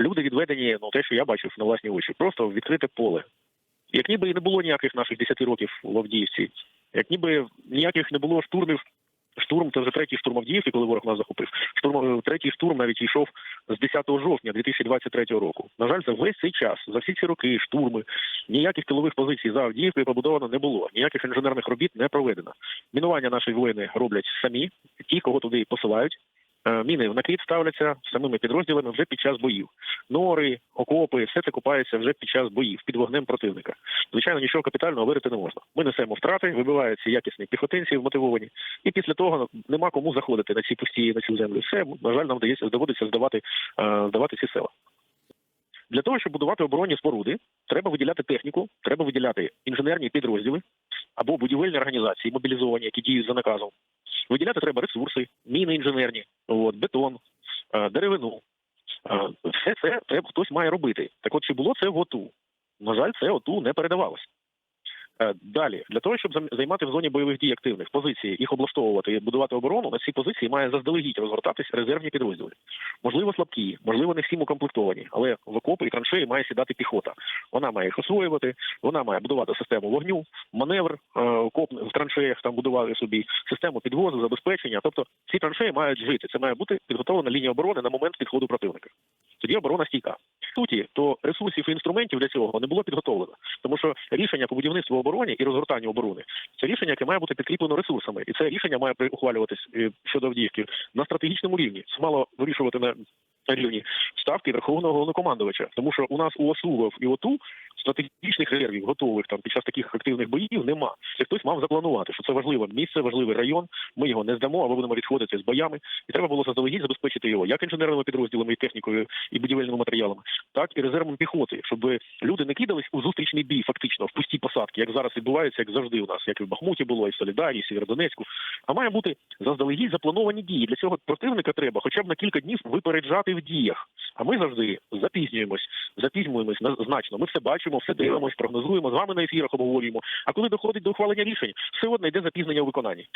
Люди відведені, ну те, що я бачив на власні очі, просто відкрите поле. Як ніби і не було ніяких наших 10 років в Авдіївці, як ніби ніяких не було штурмів. Штурм це вже третій штурм Авдіївки, коли ворог нас захопив. Штурм е, третій штурм навіть йшов з 10 жовтня 2023 року. На жаль, за весь цей час, за всі ці роки, штурми, ніяких тилових позицій за Авдіївкою побудовано не було, ніяких інженерних робіт не проведено. Мінування наші воїни роблять самі, ті, кого туди посилають. Е, Міни в накид ставляться самими підрозділами вже під час боїв. Нори, окопи, все це купається вже під час боїв під вогнем противника. Звичайно, нічого капітального вирити не можна. Ми несемо втрати, вибиваються якісні піхотинці вмотивовані, і після того ну, нема кому заходити на ці пусті на цю землю. Все на жаль, нам вдається доводиться здавати, е, здавати ці села. Для того, щоб будувати оборонні споруди, треба виділяти техніку, треба виділяти інженерні підрозділи або будівельні організації, мобілізовані, які діють за наказом. Виділяти треба ресурси, міни інженерні, от, бетон, е, деревину. Е, Все це хтось має робити. Так от чи було це в ОТУ? На жаль, це ОТУ не передавалось. Е, Далі, для того, щоб займати в зоні бойових дій активних позиції, їх облаштовувати і будувати оборону, на ці позиції має заздалегідь розгортатись резервні підрозділи. Можливо, слабкі, можливо, не всім укомплектовані, але в окопи і траншеї має сідати піхота. Вона має їх освоювати, вона має будувати систему вогню, маневр е, окоп в траншеях, там будувати собі систему підвозу, забезпечення. Тобто ці траншеї мають жити. Це має бути підготовлена лінія оборони на момент підходу противника. Тоді оборона стійка. Суті, то ресурсів і інструментів для цього не було підготовлено, тому що рішення по будівництву оборони і розгортанню оборони це рішення, яке має бути підкріплено ресурсами, і це рішення має ухвалюватись е, щодо Авдіївки на стратегічному рівні. Це мало вирішувати на рівні ставки верховного головнокомандувача, тому що у нас у ОСУВ і ОТУ стратегічних резервів готових там під час таких активних боїв нема. Це хтось мав запланувати, що це важливе місце, важливий район. Ми його не здамо, або будемо відходити з боями. І треба було заздалегідь забезпечити його як інженерними підрозділами і технікою і будівельними матеріалами, так і резервом піхоти, щоб люди не кидались у зустрічний бій, фактично в пусті посадки, як зараз відбувається, як завжди у нас, як і в Бахмуті було, і в Солідарі, і в Сєвєродонецьку. А має бути заздалегідь заплановані дії. Для цього противника треба хоча б на кілька днів випереджати в діях. А ми завжди запізнюємось, запізнюємось на- значно. Ми все бачимо, все дивимося, прогнозуємо з вами на ефірах обговорюємо. А коли доходить до ухвалення рішень, все одно йде запізнення у виконанні.